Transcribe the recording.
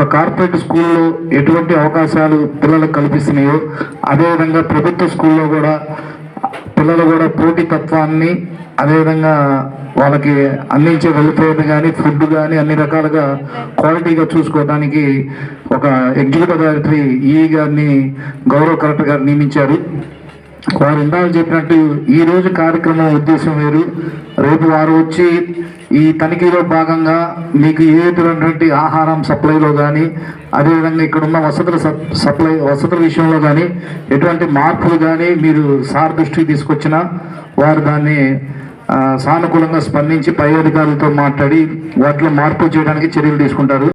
ఒక కార్పొరేట్ స్కూల్లో ఎటువంటి అవకాశాలు పిల్లలకు కల్పిస్తున్నాయో అదేవిధంగా ప్రభుత్వ స్కూల్లో కూడా పిల్లలు కూడా పోటీ తత్వాన్ని అదేవిధంగా వాళ్ళకి అందించే వెల్ఫేర్ కానీ ఫుడ్ కానీ అన్ని రకాలుగా క్వాలిటీగా చూసుకోవడానికి ఒక ఎగ్జిక్యూటివ్ డైరెక్టరీ ఈ గారిని గౌరవ కలెక్టర్ గారు నియమించారు. వారు ఇందాక చెప్పినట్టు ఈ రోజు కార్యక్రమం ఉద్దేశం వేరు. రేపు వారు వచ్చి ఈ తనిఖీలో భాగంగా మీకు ఏ విధమైనటువంటి ఆహారం సప్లైలో కానీ అదేవిధంగా ఇక్కడ ఉన్న వసతుల సప్- సప్లై వసతుల విషయంలో కానీ ఎటువంటి మార్పులు కానీ మీరు సార్ దృష్టికి తీసుకొచ్చినా వారు దాన్ని సానుకూలంగా స్పందించి పై అధికారులతో మాట్లాడి వాటిలో మార్పులు చేయడానికి చర్యలు తీసుకుంటారు.